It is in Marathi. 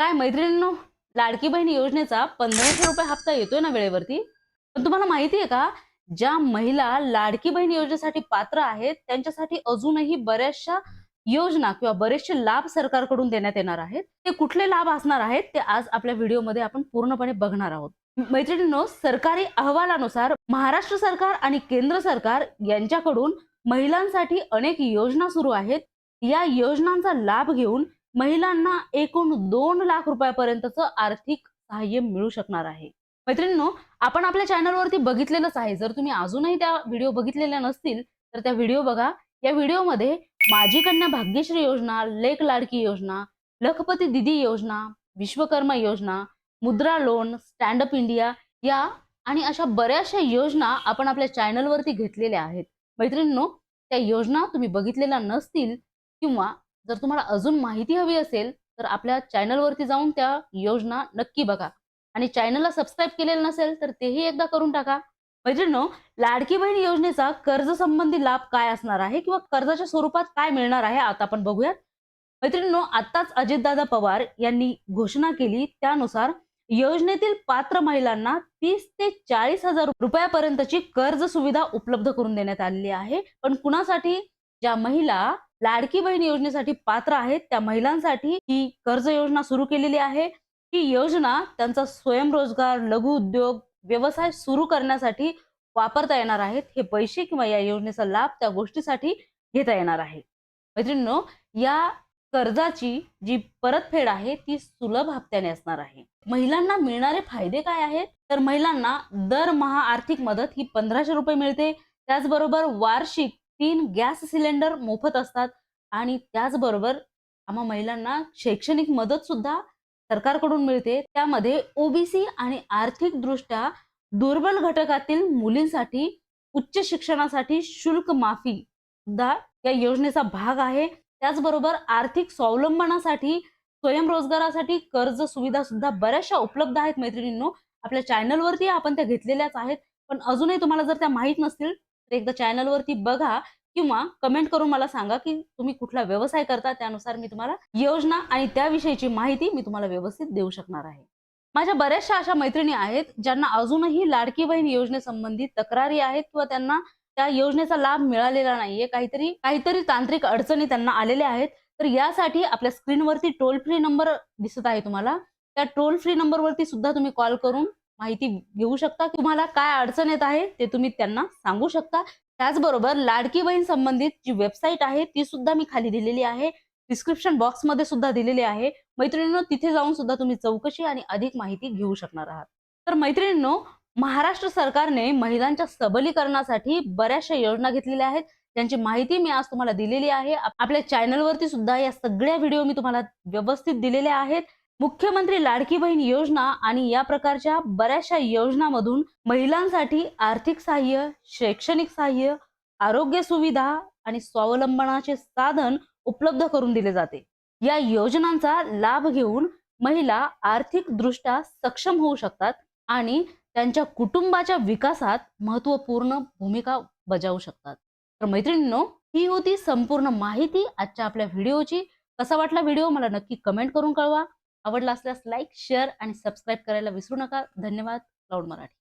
काय मैत्रिणींनो लाडकी बहीण योजनेचा पंधराशे रुपये हप्ता येतोय ना वेळेवरती. पण तुम्हाला माहिती आहे का ज्या महिला लाडकी बहीण योजनेसाठी पात्र आहेत त्यांच्यासाठी अजूनही बऱ्याचशा योजना किंवा बरेचसे लाभ सरकारकडून देण्यात येणार आहेत. ते कुठले लाभ असणार आहेत ते आज आपल्या व्हिडिओमध्ये आपण पूर्णपणे बघणार आहोत. मैत्रिणींनो सरकारी अहवालानुसार महाराष्ट्र सरकार आणि केंद्र सरकार यांच्याकडून महिलांसाठी अनेक योजना सुरू आहेत. या योजनांचा लाभ घेऊन महिलांना एकूण दोन लाख रुपयापर्यंतचं आर्थिक सहाय्य मिळू शकणार आहे. मैत्रिणींनो आपण आपल्या चॅनलवरती बघितलेलंच आहे. जर तुम्ही अजूनही त्या व्हिडिओ बघितलेल्या नसतील तर त्या व्हिडिओ बघा. या व्हिडिओमध्ये माझी कन्या भाग्यश्री योजना लेख लाडकी योजना लखपती दिदी योजना विश्वकर्मा योजना मुद्रा लोन स्टँड अप इंडिया या आणि अशा बऱ्याचशा योजना आपण आपल्या चॅनलवरती घेतलेल्या आहेत. मैत्रिणींनो त्या योजना तुम्ही बघितलेल्या नसतील किंवा जर तुम्हाला अजून माहिती हवी असेल तर आपल्या चॅनलवरती जाऊन त्या योजना नक्की बघा. आणि चॅनलला सबस्क्राईब केलेलं नसेल तर तेही एकदा करून टाका. मैत्रिणो लाडकी बहीण योजनेचा कर्ज संबंधी लाभ काय असणार आहे किंवा कर्जाच्या स्वरूपात काय मिळणार आहे आता आपण बघूयात. मैत्रिणींनो आताच अजितदादा पवार यांनी घोषणा केली. त्यानुसार योजनेतील पात्र महिलांना तीस ते चाळीस हजार रुपयापर्यंतची कर्ज सुविधा उपलब्ध करून देण्यात आलेली आहे. पण कुणासाठी? ज्या महिला लाडकी बहीण योजनेसाठी पात्र आहेत. त्या महिलांसाठी ही कर्ज योजना सुरू केलेली आहे. ही योजना त्यांचा स्वयंरोजगार लघु उद्योग व्यवसाय सुरू करण्यासाठी वापरता येणार आहेत. हे पैसे किंवा या योजनेचा लाभ त्या गोष्टीसाठी घेता येणार आहे. मैत्रिणींनो या कर्जाची जी परतफेड आहे ती सुलभ हप्त्याने असणार आहे. महिलांना मिळणारे फायदे काय आहेत? तर महिलांना दरमहा आर्थिक मदत ही पंधराशे रुपये मिळते. त्याचबरोबर वार्षिक तीन गॅस सिलेंडर मोफत असतात. आणि त्याचबरोबर आम्हा महिलांना शैक्षणिक मदत सुद्धा सरकारकडून मिळते. त्यामध्ये ओबीसी आणि आर्थिक दृष्ट्या दुर्बल घटकातील मुलींसाठी उच्च शिक्षणासाठी शुल्क माफी सुद्धा या योजनेचा भाग आहे. त्याचबरोबर आर्थिक स्वावलंबनासाठी स्वयंरोजगारासाठी कर्ज सुविधा सुद्धा बऱ्याचशा उपलब्ध आहेत मैत्रिणींनो. आपल्या चॅनलवरती आपण त्या घेतलेल्याच आहेत. पण अजूनही तुम्हाला जर त्या माहीत नसतील तर एकदा चॅनलवरती बघा किंवा कमेंट करून मला सांगा की तुम्ही कुठला व्यवसाय करता त्यानुसार मी तुम्हाला योजना आणि त्याविषयीची माहिती मी तुम्हाला व्यवस्थित देऊ शकणार आहे. माझ्या बऱ्याचशा अशा मैत्रिणी आहेत ज्यांना अजूनही लाडकी बहीण योजनेसंबंधी तक्रारी आहेत किंवा त्यांना त्या योजनेचा लाभ मिळालेला नाहीये काहीतरी काहीतरी तांत्रिक अडचणी त्यांना आलेल्या आहेत तर यासाठी आपल्या स्क्रीनवरती टोल फ्री नंबर दिसत आहे तुम्हाला. त्या टोल फ्री नंबरवरती सुद्धा तुम्ही कॉल करून माहिती घेऊ शकता? तुम्हाला काय अडचण येत आहे? ते तुम्ही त्यांना सांगू शकता. त्याचबरोबर लाडकी बहीण संबंधित जी वेबसाईट आहे ती सुद्धा मी खाली दिलेली आहे. डिस्क्रिप्शन बॉक्समध्ये सुद्धा दिलेली आहे. मैत्रिणींनो तिथे जाऊन सुद्धा तुम्ही चौकशी आणि अधिक माहिती घेऊ शकणार आहात. तर मैत्रिणींनो महाराष्ट्र सरकारने महिलांच्या सबलीकरणासाठी बऱ्याचशा योजना घेतलेल्या आहेत. त्यांची माहिती मी आज तुम्हाला दिलेली आहे. आपल्या चॅनलवरती सुद्धा या सगळ्या व्हिडिओ मी तुम्हाला व्यवस्थित दिलेल्या आहेत. मुख्यमंत्री लाडकी बहीण योजना आणि या प्रकारच्या बऱ्याचशा योजनामधून महिलांसाठी आर्थिक सहाय्य शैक्षणिक सहाय्य आरोग्य सुविधा आणि स्वावलंबनाचे साधन उपलब्ध करून दिले जाते. या योजनांचा लाभ घेऊन महिला आर्थिक दृष्ट्या सक्षम होऊ शकतात आणि त्यांच्या कुटुंबाच्या विकासात महत्त्वपूर्ण भूमिका बजावू शकतात. तर मैत्रिणींनो ही होती संपूर्ण माहिती. आजच्या आपल्या व्हिडिओची. कसा वाटला व्हिडिओ? मला नक्की कमेंट करून कळवा. आवडला असल्यास लाईक शेअर आणि सबस्क्राईब करायला विसरू नका. धन्यवाद. क्लाउड मराठी.